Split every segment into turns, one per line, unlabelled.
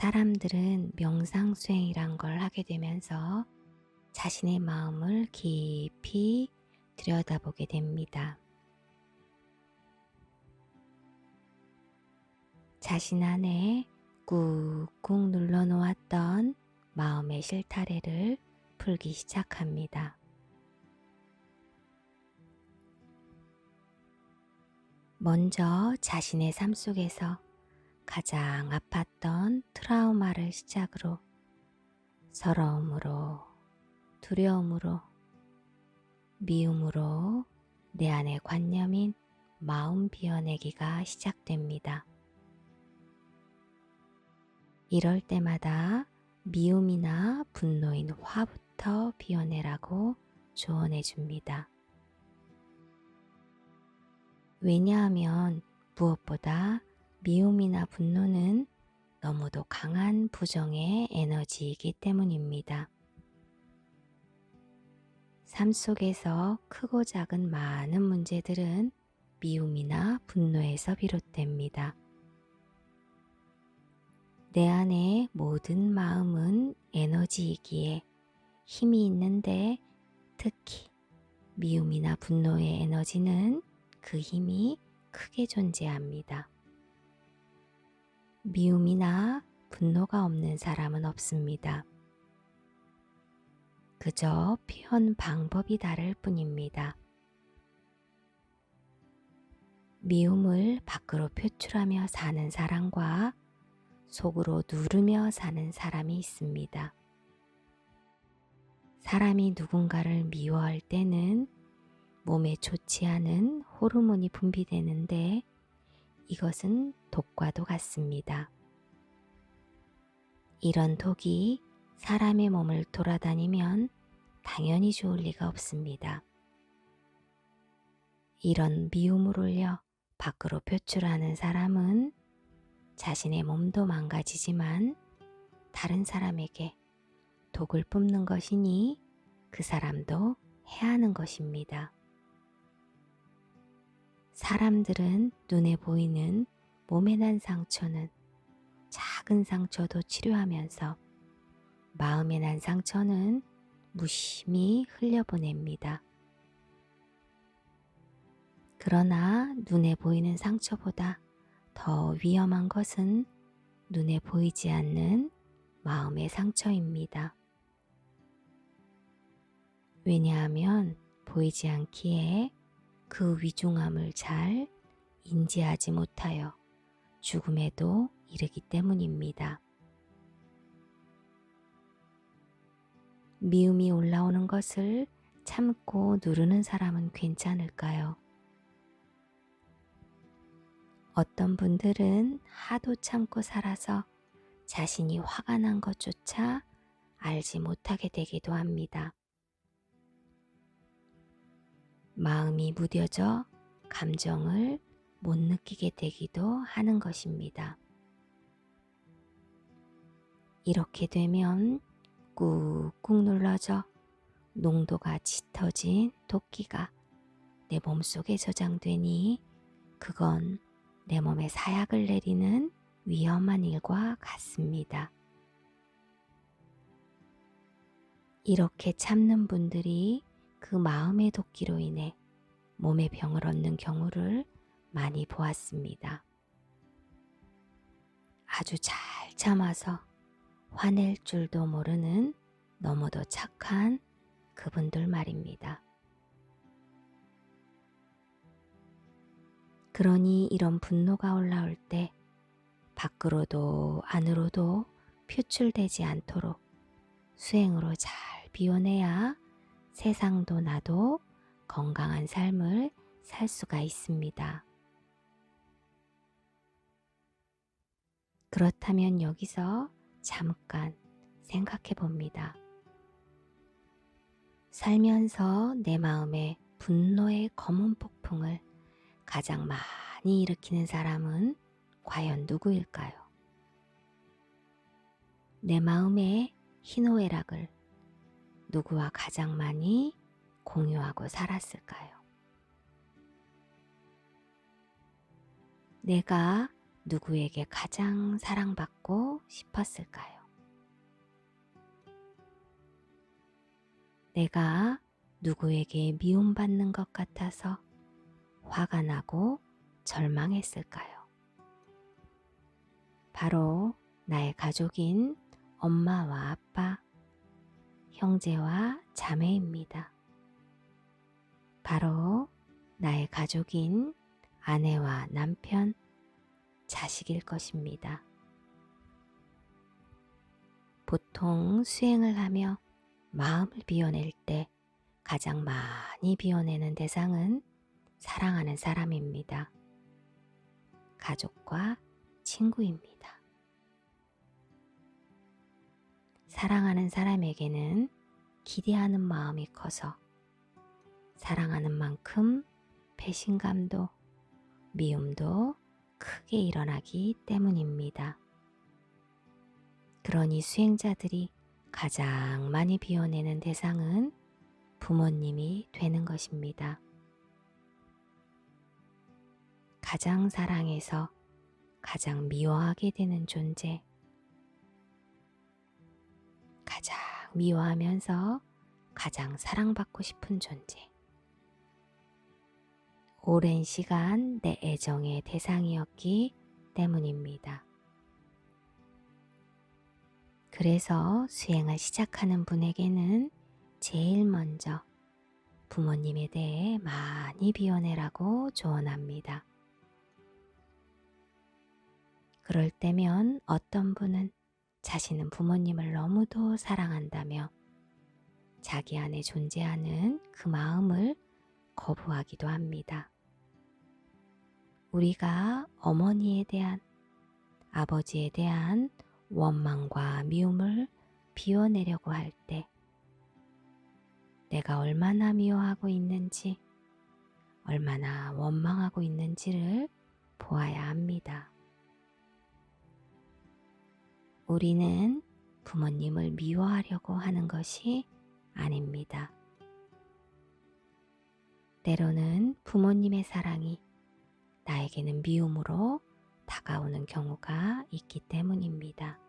사람들은 명상 수행이란 걸 하게 되면서 자신의 마음을 깊이 들여다보게 됩니다. 자신 안에 꾹꾹 눌러 놓았던 마음의 실타래를 풀기 시작합니다. 먼저 자신의 삶 속에서 가장 아팠던 트라우마를 시작으로 서러움으로, 두려움으로, 미움으로 내 안의 관념인 마음 비워내기가 시작됩니다. 이럴 때마다 미움이나 분노인 화부터 비워내라고 조언해 줍니다. 왜냐하면 무엇보다 미움이나 분노는 너무도 강한 부정의 에너지이기 때문입니다. 삶 속에서 크고 작은 많은 문제들은 미움이나 분노에서 비롯됩니다. 내 안의 모든 마음은 에너지이기에 힘이 있는데 특히 미움이나 분노의 에너지는 그 힘이 크게 존재합니다. 미움이나 분노가 없는 사람은 없습니다. 그저 표현 방법이 다를 뿐입니다. 미움을 밖으로 표출하며 사는 사람과 속으로 누르며 사는 사람이 있습니다. 사람이 누군가를 미워할 때는 몸에 좋지 않은 호르몬이 분비되는데 이것은 독과도 같습니다. 이런 독이 사람의 몸을 돌아다니면 당연히 좋을 리가 없습니다. 이런 미움을 올려 밖으로 표출하는 사람은 자신의 몸도 망가지지만 다른 사람에게 독을 뿜는 것이니 그 사람도 해하는 것입니다. 사람들은 눈에 보이는 몸에 난 상처는 작은 상처도 치료하면서 마음에 난 상처는 무심히 흘려보냅니다. 그러나 눈에 보이는 상처보다 더 위험한 것은 눈에 보이지 않는 마음의 상처입니다. 왜냐하면 보이지 않기에 그 위중함을 잘 인지하지 못하여 죽음에도 이르기 때문입니다. 미움이 올라오는 것을 참고 누르는 사람은 괜찮을까요? 어떤 분들은 하도 참고 살아서 자신이 화가 난 것조차 알지 못하게 되기도 합니다. 마음이 무뎌져 감정을 못 느끼게 되기도 하는 것입니다. 이렇게 되면 꾹꾹 눌러져 농도가 짙어진 도끼가 내 몸속에 저장되니 그건 내 몸에 사약을 내리는 위험한 일과 같습니다. 이렇게 참는 분들이 그 마음의 도끼로 인해 몸의 병을 얻는 경우를 많이 보았습니다. 아주 잘 참아서 화낼 줄도 모르는 너무도 착한 그분들 말입니다. 그러니 이런 분노가 올라올 때 밖으로도 안으로도 표출되지 않도록 수행으로 잘 비워내야 세상도 나도 건강한 삶을 살 수가 있습니다. 그렇다면 여기서 잠깐 생각해 봅니다. 살면서 내 마음에 분노의 검은 폭풍을 가장 많이 일으키는 사람은 과연 누구일까요? 내 마음의 희노애락을 누구와 가장 많이 공유하고 살았을까요? 내가 누구에게 가장 사랑받고 싶었을까요? 내가 누구에게 미움받는 것 같아서 화가 나고 절망했을까요? 바로 나의 가족인 엄마와 아빠, 형제와 자매입니다. 바로 나의 가족인 아내와 남편, 자식일 것입니다. 보통 수행을 하며 마음을 비워낼 때 가장 많이 비워내는 대상은 사랑하는 사람입니다. 가족과 친구입니다. 사랑하는 사람에게는 기대하는 마음이 커서 사랑하는 만큼 배신감도 미움도 크게 일어나기 때문입니다. 그러니 수행자들이 가장 많이 비워내는 대상은 부모님이 되는 것입니다. 가장 사랑해서 가장 미워하게 되는 존재. 가장 미워하면서 가장 사랑받고 싶은 존재. 오랜 시간 내 애정의 대상이었기 때문입니다. 그래서 수행을 시작하는 분에게는 제일 먼저 부모님에 대해 많이 비워내라고 조언합니다. 그럴 때면 어떤 분은 자신은 부모님을 너무도 사랑한다며 자기 안에 존재하는 그 마음을 거부하기도 합니다. 우리가 어머니에 대한 아버지에 대한 원망과 미움을 비워내려고 할 때 내가 얼마나 미워하고 있는지, 얼마나 원망하고 있는지를 보아야 합니다. 우리는 부모님을 미워하려고 하는 것이 아닙니다. 때로는 부모님의 사랑이 나에게는 미움으로 다가오는 경우가 있기 때문입니다.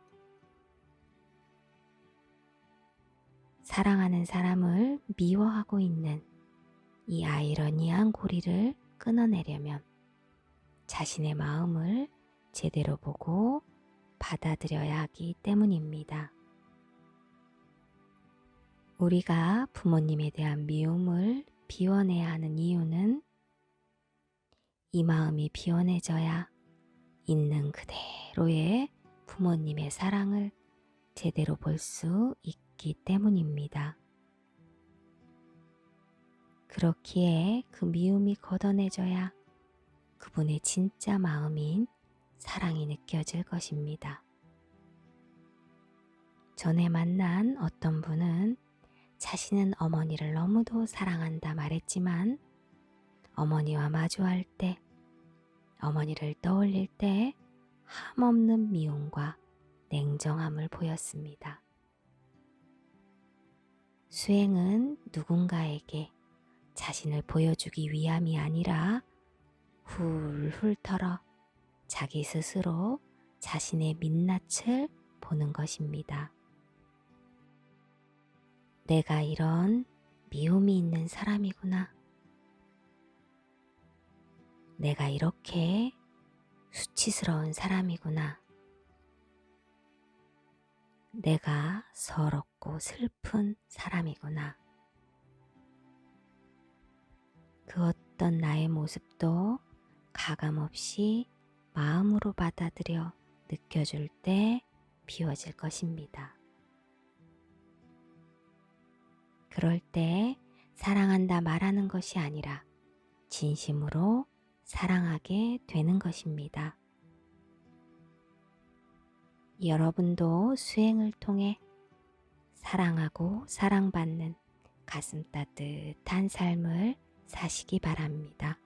사랑하는 사람을 미워하고 있는 이 아이러니한 고리를 끊어내려면 자신의 마음을 제대로 보고 받아들여야 하기 때문입니다. 우리가 부모님에 대한 미움을 비워내야 하는 이유는 이 마음이 비워내져야 있는 그대로의 부모님의 사랑을 제대로 볼 수 있기 때문입니다. 그렇기에 그 미움이 걷어내져야 그분의 진짜 마음인 사랑이 느껴질 것입니다. 전에 만난 어떤 분은 자신은 어머니를 너무도 사랑한다 말했지만 어머니와 마주할 때, 어머니를 떠올릴 때 함없는 미움과 냉정함을 보였습니다. 수행은 누군가에게 자신을 보여주기 위함이 아니라 훌훌 털어 자기 스스로 자신의 민낯을 보는 것입니다. 내가 이런 미움이 있는 사람이구나. 내가 이렇게 수치스러운 사람이구나. 내가 서럽고 슬픈 사람이구나. 그 어떤 나의 모습도 가감없이 마음으로 받아들여 느껴줄 때 비워질 것입니다. 그럴 때 사랑한다 말하는 것이 아니라 진심으로 사랑하게 되는 것입니다. 여러분도 수행을 통해 사랑하고 사랑받는 가슴 따뜻한 삶을 사시기 바랍니다.